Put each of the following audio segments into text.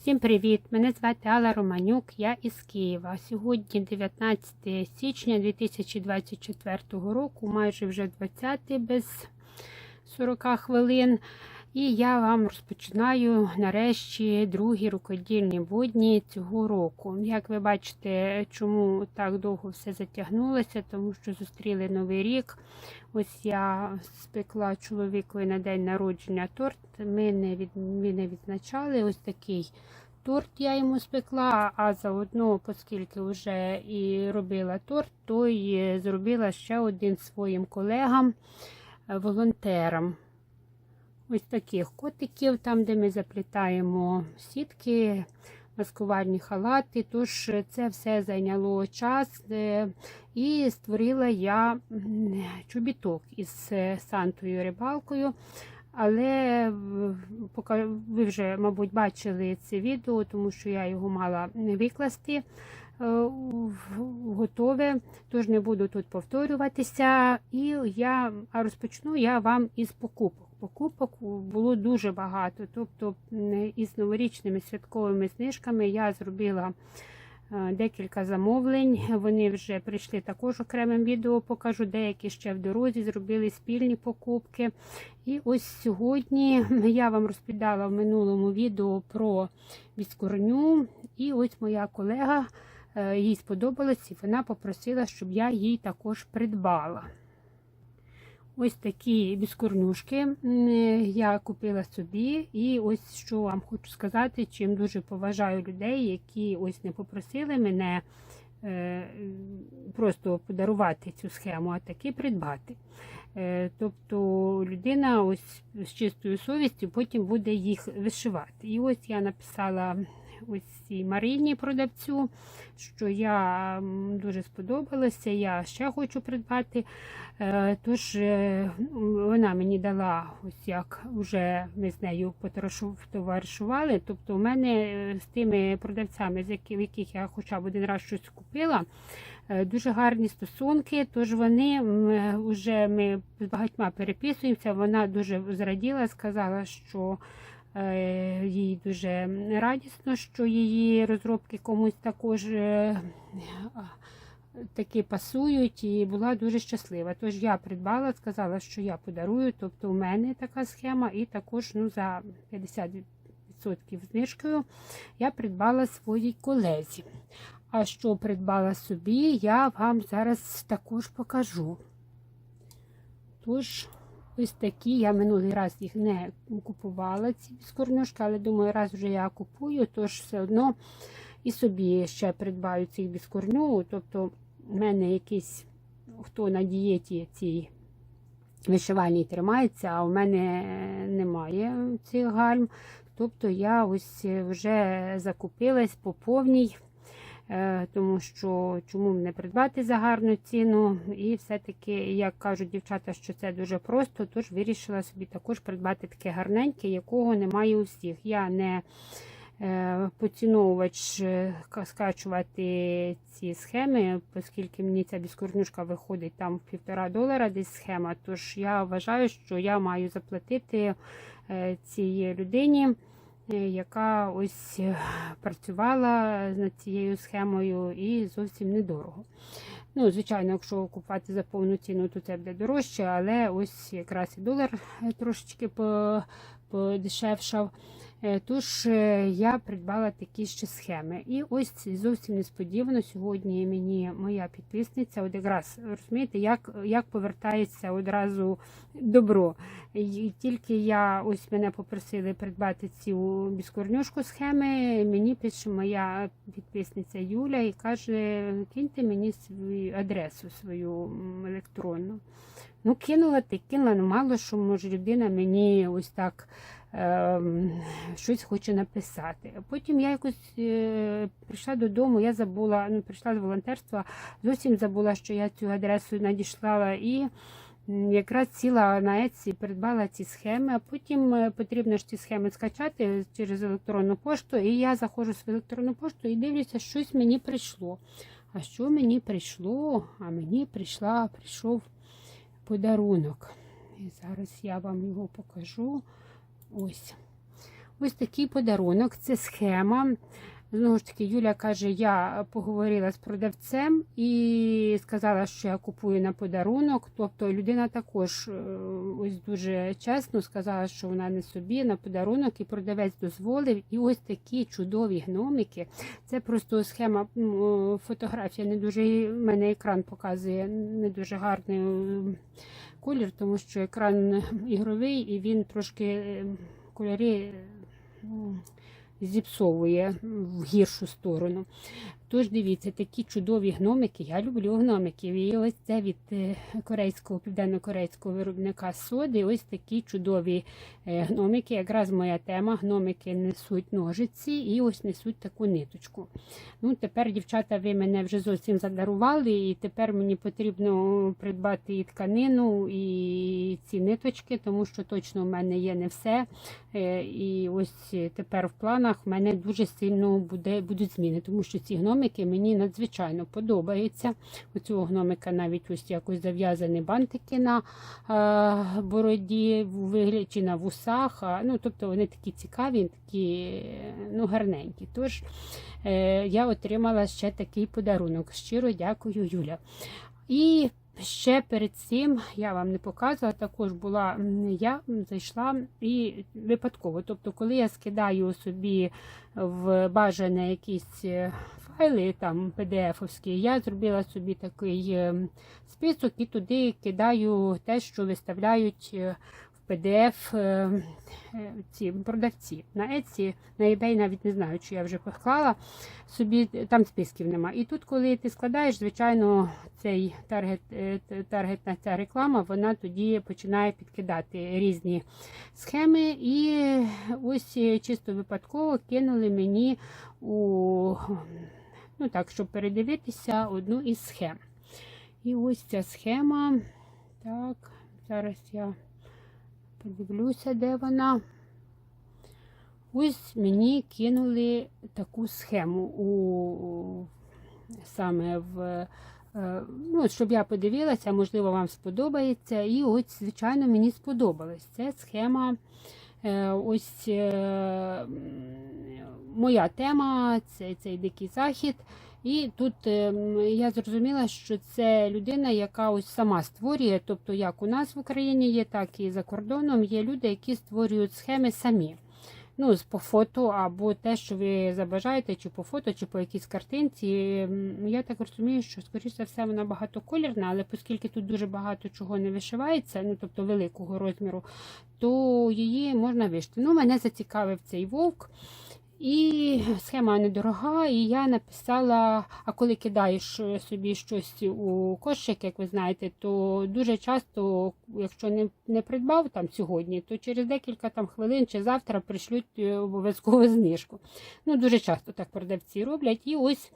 Всім привіт! Мене звати Алла Романюк, я із Києва. Сьогодні 19 січня 2024 року, майже вже 20 без 40 хвилин. І я вам розпочинаю нарешті другі рукодільні будні цього року. Як ви бачите, чому так довго все затягнулося, тому що зустріли новий рік. Ось я спекла чоловікові на день народження торт. Ми не від... ми не відзначали ось такий торт я йому спекла, а заодно, оскільки вже і робила торт, то й зробила ще один своїм колегам, е, волонтерам. Ось таких котиків, там, де ми заплітаємо сітки, маскувальні халати. Тож це все зайняло час. е, І створила я чобіток із е, Сантою рибалкою. Але ви вже, мабуть, бачили це відео, тому що я його мала викласти е, готове, тож не буду тут повторюватися. І я розпочну я вам із покупок. Покупок було дуже багато. Тобто із новорічними святковими знижками я зробила е, декілька замовлень. Вони вже прийшли також окремим відео. Покажу деякі ще в дорозі, зробили спільні покупки. І ось сьогодні я вам розповідала в минулому відео про біскорню. І ось моя колега е, їй сподобалось, і вона попросила, щоб я їй також придбала. Ось такі біскорнюшки я купила собі, і ось що вам хочу сказати, чим дуже поважаю людей, які ось не попросили мене е, просто подарувати цю схему, а таки придбати. Е, Тобто людина ось з чистою совістю потім буде їх вишивати. І ось я написала ось цій Марині продавцю, що я дуже сподобалася, я ще хочу придбати. Е, Тож е, вона мені дала, ось як вже ми з нею потоваришу- товаришували. Тобто, у мене е, з тими продавцями, з яких я хоча б один раз щось купила, дуже гарні стосунки. Тож вони вже ми з багатьма переписуємося. Вона дуже зраділа, сказала, що їй дуже радісно, що її розробки комусь також. е, таки пасують і була дуже щаслива. Тож я придбала, сказала, що я подарую. Тобто у мене така схема, і також ну, за 50% знижкою я придбала своїй колезі. А що придбала собі, я вам зараз також покажу. Тож, ось такі, я минулий раз їх не купувала, ці біскорнюшки, але думаю, раз вже я купую, тож все одно і собі ще придбаю цих біскорню. Тобто, в мене якийсь, хто на дієті цій вишивальній тримається, а у мене немає цих гальм. Тобто я ось вже закупилась по повній, тому що чому не придбати за гарну ціну. І все-таки, як кажуть дівчата, що це дуже просто, тож вирішила собі також придбати таке гарненьке, якого немає у всіх. Я не е, поціновувач е, скачувати ці схеми, оскільки мені ця біскорнюшка виходить там в півтора долара десь схема. Тож я вважаю, що я маю заплатити е, цій людині, е, яка ось е, працювала над цією схемою і зовсім недорого. Ну, звичайно, якщо купувати за повну ціну, то це буде дорожче, але ось якраз і долар е, трошечки по- подешевшав. Е, Тож е, я придбала такі ще схеми. І ось зовсім несподівано сьогодні мені моя підписниця, от якраз розумієте, як, як повертається одразу добро. І тільки я ось мене попросили придбати цю біскорнюшку схеми. Мені пише моя підписниця Юля і каже: киньте мені свою адресу свою електронну. Ну, кинула ти кинула, ну мало що може людина мені ось так щось хоче написати. Потім я якось е, прийшла додому, я забула, ну, прийшла з волонтерства, зовсім забула, що я цю адресу надіслала і якраз сіла на Etsy, придбала ці схеми, а потім е, потрібно ж ці схеми скачати через електронну пошту, і я заходжу в електронну пошту і дивлюся, щось мені прийшло. А що мені прийшло? А мені прийшла, прийшов подарунок. І зараз я вам його покажу. Ось. Ось такий подарунок. Це схема. Знову ж таки, Юля каже, я поговорила з продавцем і сказала, що я купую на подарунок. Тобто людина також е, ось дуже чесно сказала, що вона не собі на подарунок, і продавець дозволив. І ось такі чудові гномики. Це просто схема фотографія. Не дуже мене екран показує не дуже гарний е, колір, тому що екран ігровий і він трошки е, кольори. Зіпсовує в гіршу сторону. Тож дивіться, такі чудові гномики. Я люблю гномиків. І ось це від е, корейського, південно-корейського виробника соди. Ось такі чудові е, гномики. Якраз моя тема. Гномики несуть ножиці і ось несуть таку ниточку. Ну, Тепер, дівчата, ви мене вже зовсім задарували, і тепер мені потрібно придбати і тканину, і ці ниточки, тому що точно в мене є не все. Е, І ось тепер в планах в мене дуже сильно буде, будуть зміни, тому що ці гномики мені надзвичайно подобаються. У цього гномика навіть ось якось зав'язані бантики на е, бороді вигляді на вусах. А, ну, тобто вони такі цікаві, такі ну, гарненькі. Тож е, я отримала ще такий подарунок. Щиро дякую, Юля. І ще перед цим я вам не показувала, також була я зайшла і випадково. Тобто, коли я скидаю собі в бажане якісь е, файли, там PDF-овські, я зробила собі такий е, список і туди кидаю те, що виставляють е, в PDF е, ці продавці. На Etsy, на eBay навіть не знаю, чи я вже поклала собі, там списків нема. І тут, коли ти складаєш, звичайно, цей таргет, таргетна ця реклама, вона тоді починає підкидати різні схеми. І ось чисто випадково кинули мені у ну так, щоб передивитися одну із схем. І ось ця схема. Так, зараз я подивлюся, де вона. Ось мені кинули таку схему у саме в. е, Ну, щоб я подивилася, можливо, вам сподобається. І ось, звичайно, мені сподобалось. Це схема. е, Ось е, моя тема, це цей дикий захід. І тут е, я зрозуміла, що це людина, яка ось сама створює, тобто як у нас в Україні є, так і за кордоном є люди, які створюють схеми самі. Ну, по фото, або те, що ви забажаєте, чи по фото, чи по якійсь картинці. Я так розумію, що, скоріше за все, вона багатоколірна, але оскільки тут дуже багато чого не вишивається, ну тобто великого розміру, то її можна вишити. Ну, мене зацікавив цей вовк. І схема недорога, і я написала: а коли кидаєш е, собі щось у кошик, як ви знаєте, то дуже часто, якщо не, не придбав там сьогодні, то через декілька там хвилин чи завтра пришлють е, обов'язково знижку. Ну, дуже часто так продавці роблять. І ось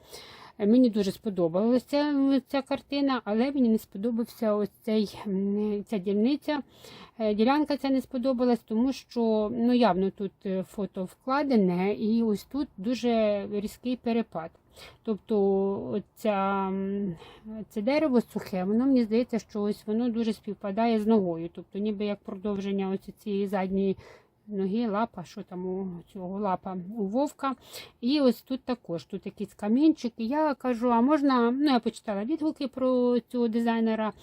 мені дуже сподобалася ця картина, але мені не сподобався ось цей, ця дільниця. Е, Ділянка ця не сподобалась, тому що ну, явно тут е, фото вкладене, і ось тут дуже різкий перепад. Тобто ця, це дерево сухе, воно мені здається, що ось воно дуже співпадає з ногою. Тобто ніби як продовження ось цієї задньої ноги, лапа, що там у цього лапа у вовка. І ось тут також тут якийсь камінчик. Я кажу, а можна, ну я почитала відгуки про цього дизайнера.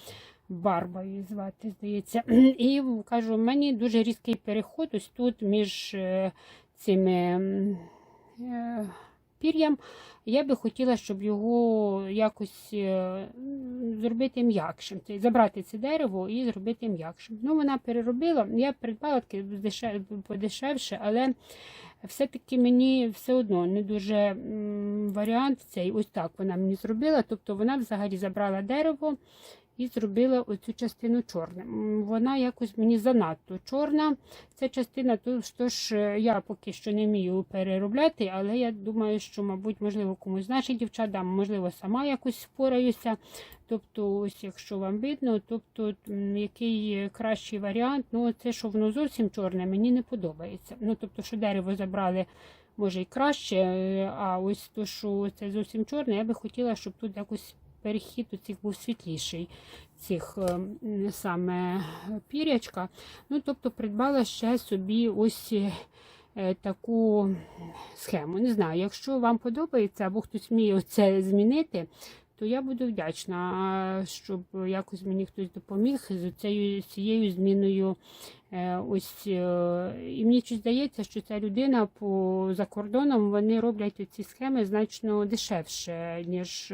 Барба її звати, здається. І кажу, мені дуже різкий переход ось тут між е, цими е, пір'ям. Я би хотіла, щоб його якось зробити м'якшим. Забрати це дерево і зробити м'якшим. Ну, вона переробила. Я придбала таке подешевше, але все-таки мені все одно не дуже варіант цей. Ось так вона мені зробила. Тобто вона взагалі забрала дерево і зробила оцю частину чорним. Вона якось мені занадто чорна. Ця частина, то- тож е, я поки що не вмію переробляти, але я думаю, що, мабуть, можливо, комусь з наших дівчат, дам, можливо, сама якось впораюся. Тобто, ось якщо вам видно, тобто який е, кращий варіант, ну це, що воно зовсім чорне, мені не подобається. Ну, тобто, що дерево забрали. Може і краще, е, а ось то, що це зовсім чорне, я би хотіла, щоб тут якось перехід у цих був світліший, цих е, саме пірячка. Ну, тобто, придбала ще собі ось е, таку схему. Не знаю, якщо вам подобається або хтось вміє це змінити, то я буду вдячна, щоб якось мені хтось допоміг з цією, цією зміною. Е, Ось і мені щось здається, що ця людина по за кордоном вони роблять ці схеми значно дешевше, ніж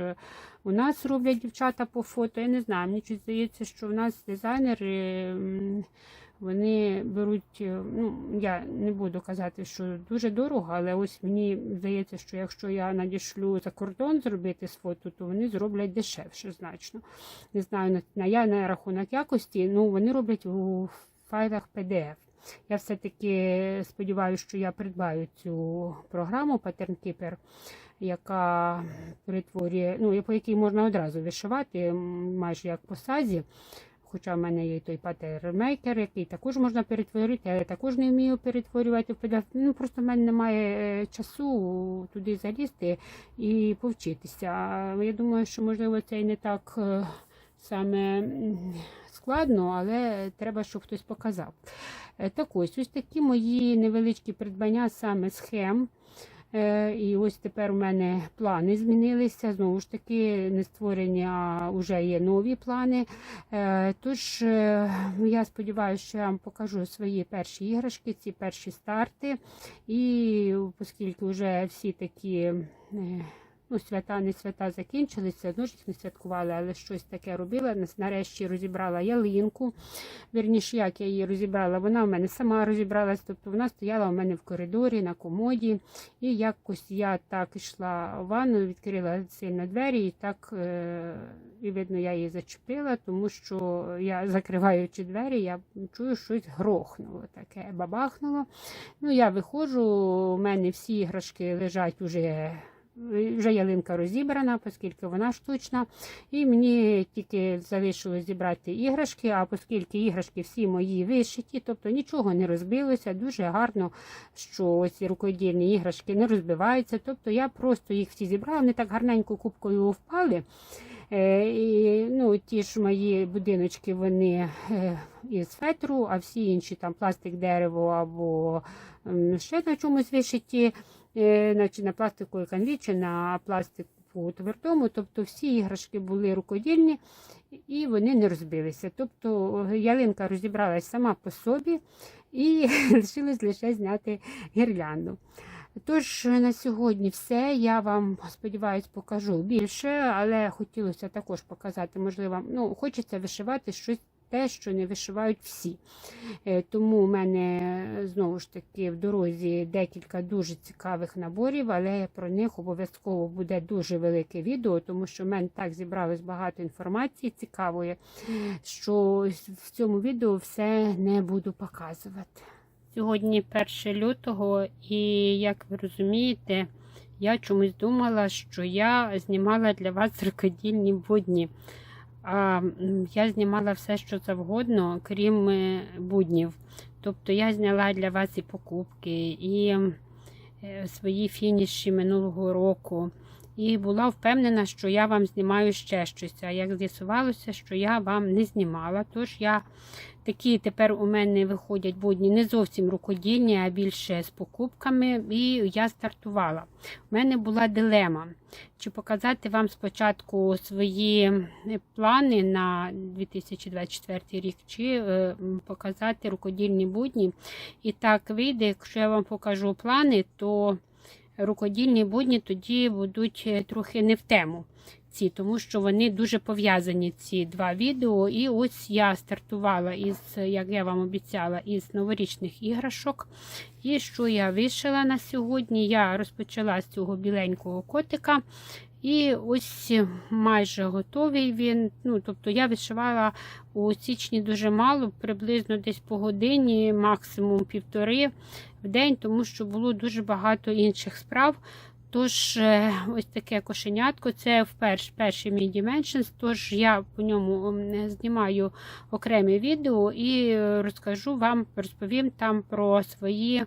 у нас роблять дівчата по фото. Я не знаю. Мені щось здається, що у нас дизайнери. Вони беруть, е, ну я не буду казати, що дуже дорого, але ось мені здається, що якщо я надішлю за кордон зробити з фото, то вони зроблять дешевше значно. Не знаю, на, на я на рахунок якості, ну вони роблять у файлах PDF. Я все-таки сподіваюся, що я придбаю цю програму Pattern Keeper, яка перетворює, ну, по якій можна одразу вишивати, майже як по сазі. Хоча в мене є той паттернмейкер, який також можна перетворити, але також не вмію перетворювати. Ну, просто в мене немає е, часу туди залізти і повчитися. Я думаю, що можливо це і не так е, саме складно, але треба, щоб хтось показав. Е, Так ось, ось такі мої невеличкі придбання саме схем. Е, І ось тепер у мене плани змінилися. Знову ж таки, не створені, а вже є нові плани. Е, Тож е, я сподіваюся, що я вам покажу свої перші іграшки, ці перші старти. І оскільки вже всі такі. Ну, свята, не свята закінчилися, одно ж їх не святкували, але щось таке робила. Нарешті розібрала ялинку. Вірніше, як я її розібрала, вона в мене сама розібралась, тобто вона стояла у мене в коридорі на комоді. І якось я так йшла в ванну, відкрила сильно двері, і так, е, і видно, я її зачепила, тому що я, закриваючи двері, я чую, щось грохнуло таке, бабахнуло. Ну, я виходжу, у мене всі іграшки лежать уже. Вже ялинка розібрана, оскільки вона штучна. І мені тільки залишилось зібрати іграшки, а оскільки іграшки всі мої вишиті, тобто нічого не розбилося, дуже гарно, що ось рукодільні іграшки не розбиваються. Тобто я просто їх всі зібрала, вони так гарненько кубкою впали. Е, і, ну, ті ж мої будиночки, вони е, із фетру, а всі інші там пластик, дерево або ще на чомусь вишиті, значить на пластиковій канві чи на пластику твердому. Тобто всі іграшки були рукодільні і вони не розбилися. Тобто е, ялинка розібралась сама по собі і лишилось лише зняти гірлянду. Тож на сьогодні все. Я вам сподіваюсь покажу більше, але хотілося також показати, можливо, ну, хочеться вишивати щось те, що не вишивають всі. Е, Тому у мене знову ж таки в дорозі декілька дуже цікавих наборів, але про них обов'язково буде дуже велике відео, тому що в мене так зібралось багато інформації цікавої, що в цьому відео все не буду показувати. Сьогодні 1 лютого, і як ви розумієте, я чомусь думала, що я знімала для вас рукодільні будні. А я знімала все, що завгодно, крім е, буднів. Тобто я зняла для вас і покупки, і е, свої фініші минулого року. І була впевнена, що я вам знімаю ще щось. А як з'ясувалося, що я вам не знімала. Тож я такі тепер у мене виходять будні не зовсім рукодільні, а більше з покупками. І я стартувала. У мене була дилема. Чи показати вам спочатку свої плани на 2024 рік, чи е, показати рукодільні будні. І так вийде, якщо я вам покажу плани, то рукодільні будні тоді будуть е, трохи не в тему. Ці, тому що вони дуже пов'язані ці два відео. І ось я стартувала із, як я вам обіцяла, із новорічних іграшок. І що я вишила на сьогодні? Я розпочала з цього біленького котика. І ось майже готовий він. Ну, тобто я вишивала у січні дуже мало, приблизно десь по годині, максимум півтори день, тому що було дуже багато інших справ. Тож, е, ось таке кошенятко, це вперше перший мій Dimensions, тож я по ньому знімаю окреме відео і розкажу вам, розповім там про свої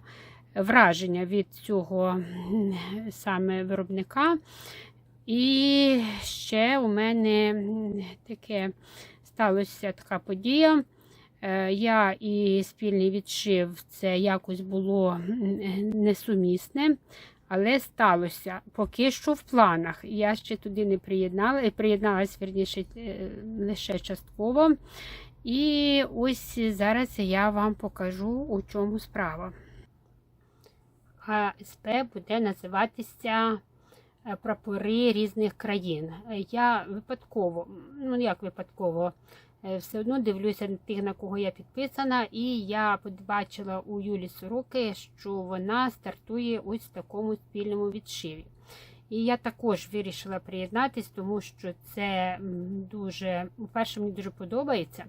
враження від цього саме виробника. І ще у мене таке сталося така подія. Е, Я і спільний відшив це якось було несумісне, але сталося поки що в планах. Я ще туди не приєднала, приєдналася верніше е, лише частково. І ось зараз я вам покажу, у чому справа. АСП буде називатися е, прапори різних країн. Е, Я випадково, ну як випадково, е, все одно дивлюся на тих, на кого я підписана, і я побачила у Юлі Сороки, що вона стартує ось в такому спільному відшиві. І я також вирішила приєднатись, тому що це дуже, по-перше, мені дуже подобається.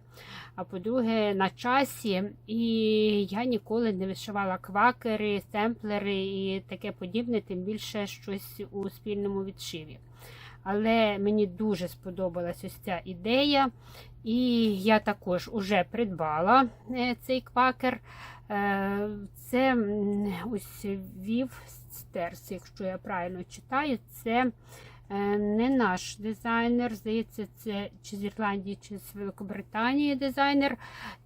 А по-друге, на часі. І я ніколи не вишивала квакери, семплери і таке подібне, тим більше щось у спільному відшиві. Але мені дуже сподобалась ось ця ідея. І я також уже придбала е, цей квакер. Е, Це ось Вів Стерс, якщо я правильно читаю, це е, не наш дизайнер. Здається, це чи з Ірландії, чи з Великобританії дизайнер.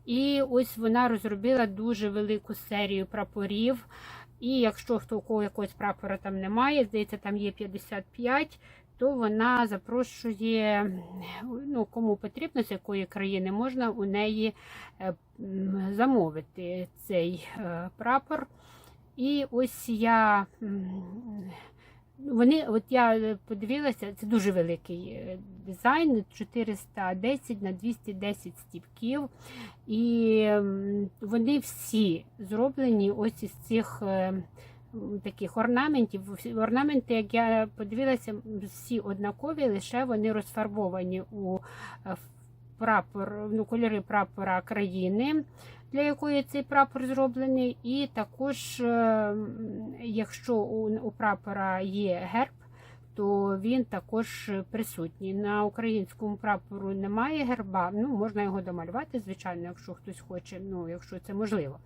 І ось вона розробила дуже велику серію прапорів. І якщо хто у кого якогось прапора там немає, здається, там є 55, то вона запрошує, ну, кому потрібно, з якої країни можна у неї е, замовити цей е, прапор. І ось я. Вони, от я подивилася, це дуже великий е, дизайн, 410 на 210 стіпків. І вони всі зроблені ось із цих е, таких орнаментів. Орнаменти, як я подивилася, всі однакові, лише вони розфарбовані у е, прапор, ну, кольори прапора країни, для якої цей прапор зроблений. І також, е, якщо у, у прапора є герб, то він також присутній. На українському прапору немає герба. Ну, можна його домалювати, звичайно, якщо хтось хоче, ну, якщо це можливо.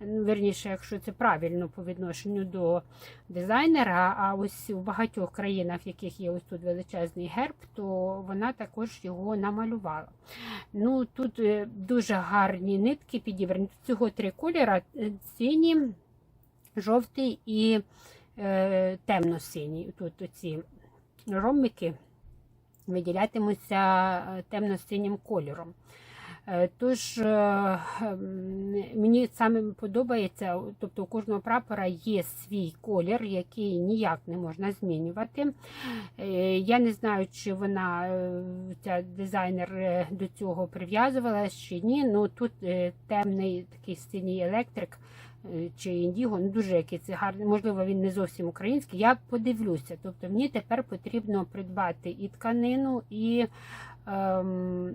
Верніше, якщо це правильно по відношенню до дизайнера. А ось у багатьох країнах, в яких є ось тут величезний герб, то вона також його намалювала. Ну, Тут е, дуже гарні нитки підібрані. Всього три кольора: е, синій, жовтий і е, темно-синій. Тут оці ромбики виділятимуться е, темно-синім кольором. Е, Тож е, мені саме подобається, тобто у кожного прапора є свій колір, який ніяк не можна змінювати. Я не знаю, чи вона ця дизайнер до цього прив'язувалась чи ні. Ну тут темний такий синій електрик чи індіго, ну дуже який гарний. Можливо, він не зовсім український. Я подивлюся. Тобто мені тепер потрібно придбати і тканину, і ем,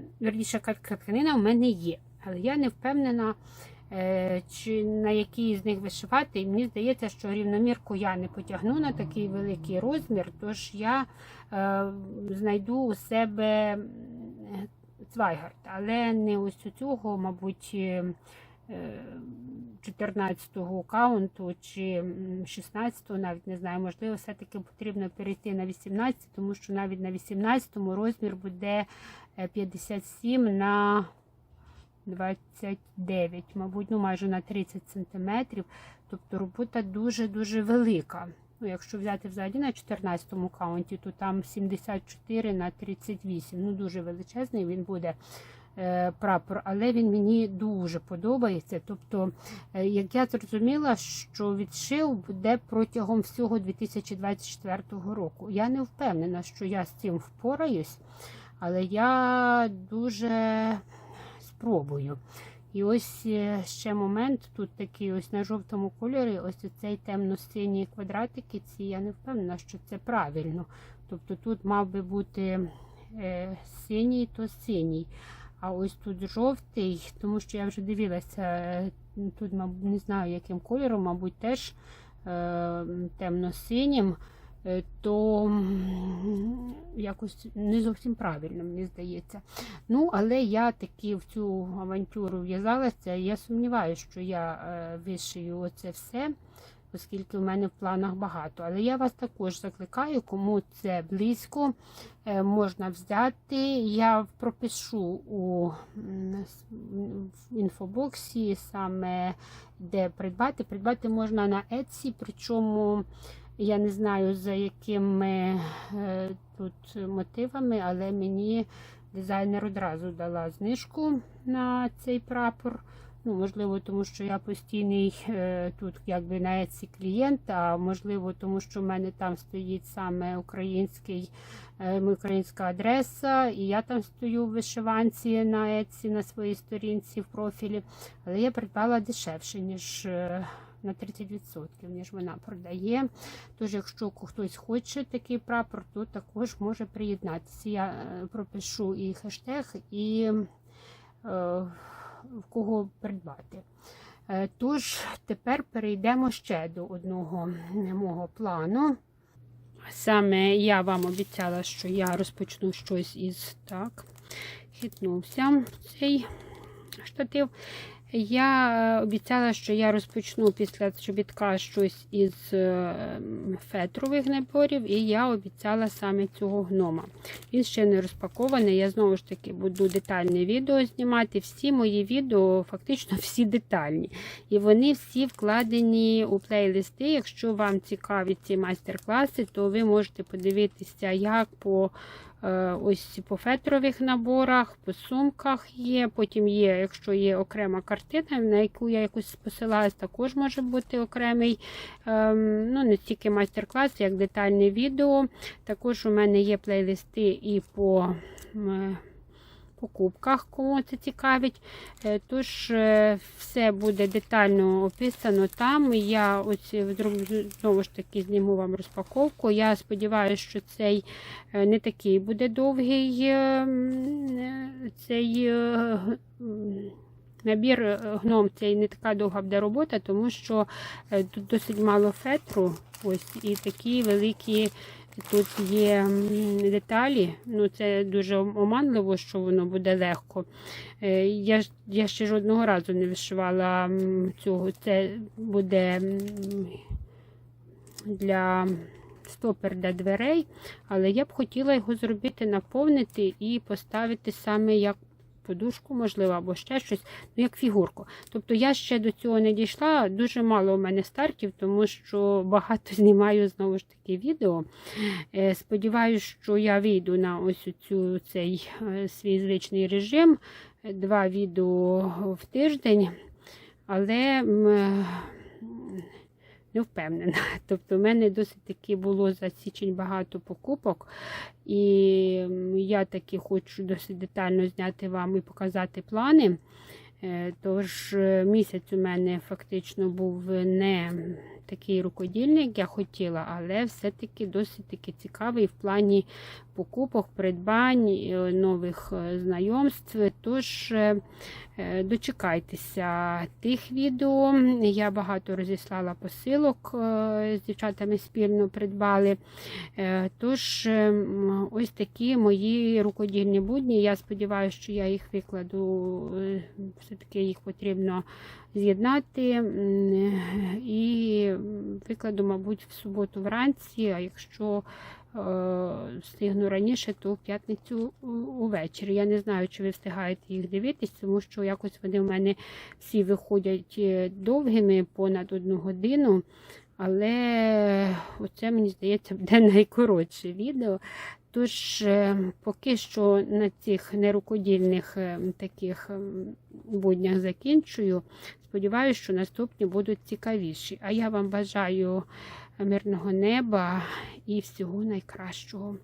тканина в мене є. Але я не впевнена, е, чи на якій з них вишивати. І мені здається, що рівномірку я не потягну на такий великий розмір, тож я е, знайду у себе цвайгард, але не ось у цього, мабуть. Е, 14-го каунту чи 16-го, навіть не знаю, можливо, все-таки потрібно перейти на 18, тому що навіть на 18-му розмір буде е, 57 на 29, мабуть, ну майже на 30 сантиметрів. Тобто робота дуже-дуже велика. Ну, якщо взяти взагалі на 14-му каунті, то там 74 на 38. Ну, дуже величезний він буде е, прапор, але він мені дуже подобається. Тобто, е, як я зрозуміла, що відшив буде протягом всього 2024 року. Я не впевнена, що я з цим впораюсь, але я дуже спробую. І ось е, ще момент, тут такий ось на жовтому кольорі, ось цей темно-сині квадратики, ці я не впевнена, що це правильно. Тобто тут мав би бути е, синій, то синій. А ось тут жовтий, тому що я вже дивилася, е, тут, не знаю, яким кольором, мабуть, теж е, темно-синім, е, то якось не зовсім правильно, мені здається. Ну, але я таки в цю авантюру в'язалася, і я сумніваюся, що я вишию оце все. Оскільки в мене в планах багато. Але я вас також закликаю, кому це близько, е, можна взяти. Я пропишу у інфобоксі саме де придбати. Придбати можна на Etsy, причому я не знаю за якими е, тут мотивами, але мені дизайнер одразу дала знижку на цей прапор. Ну, можливо, тому що я постійний е, тут якби на Etsy клієнт, а можливо, тому що в мене там стоїть саме український, е, українська адреса, і я там стою в вишиванці на Etsy на своїй сторінці в профілі. Але я придбала дешевше, ніж е, на 30%, ніж вона продає. Тож, якщо хтось хоче такий прапор, то також може приєднатися. Я пропишу і хештег, і в кого придбати. Е, Тож, тепер перейдемо ще до одного мого плану. Саме я вам обіцяла, що я розпочну щось із так. Хитнувся цей штатив. Я е, обіцяла, що я розпочну після чобітка щось із е, фетрових наборів, і я обіцяла саме цього гнома. Він ще не розпакований. Я знову ж таки буду детальне відео знімати. Всі мої відео, фактично всі детальні. І вони всі вкладені у плейлисти. Якщо вам цікаві ці майстер-класи, то ви можете подивитися, як по ось по фетрових наборах, по сумках є. Потім є, якщо є окрема картина, на яку я якось посилаюсь, також може бути окремий ем, ну, не стільки майстер-клас, як детальне відео. Також у мене є плейлисти і по покупках, кому це цікавить. Е, Тож е, все буде детально описано там. Я ось вдруг- знову ж таки зніму вам розпаковку. Я сподіваюся, що цей е, не такий буде довгий е, е, цей е, набір е, гном цей не така довга буде робота, тому що е, тут досить мало фетру. Ось і такі великі. Тут є деталі, ну це дуже оманливо, що воно буде легко. Е, Я, я ще жодного разу не вишивала цього. Це буде для стопер для дверей, але я б хотіла його зробити, наповнити і поставити саме як подушку, можливо, або ще щось, ну як фігурку. Тобто я ще до цього не дійшла. Дуже мало у мене стартів, тому що багато знімаю знову ж таки відео. Е, Сподіваюсь, що я вийду на ось цю цей е, свій звичний режим. Е, Два відео в тиждень, але не впевнена. Тобто, в мене досить таки було за січень багато покупок, і я таки хочу досить детально зняти вам і показати плани. Е, Тож е, місяць у мене фактично був не такий рукодільник, як я хотіла, але все-таки досить таки цікавий в плані покупок, придбань, е, нових е, знайомств. Тож е, дочекайтеся тих відео. Я багато розіслала посилок з дівчатами спільно придбали. Тож, ось такі мої рукодільні будні. Я сподіваюся, що я їх викладу. Все-таки їх потрібно з'єднати і викладу, мабуть, в суботу вранці, а якщо встигну раніше, то в п'ятницю увечері. Я не знаю, чи ви встигаєте їх дивитись, тому що якось вони в мене всі виходять е, довгими понад одну годину. Але оце, мені здається, буде найкоротше відео. Тож, е, поки що на цих нерукодільних е, таких ем, буднях закінчую. Сподіваюся, що наступні будуть цікавіші. А я вам бажаю мирного неба і всього найкращого.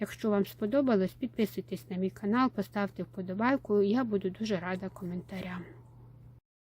Якщо вам сподобалось, підписуйтесь на мій канал, поставте вподобайку. Я буду дуже рада коментарям.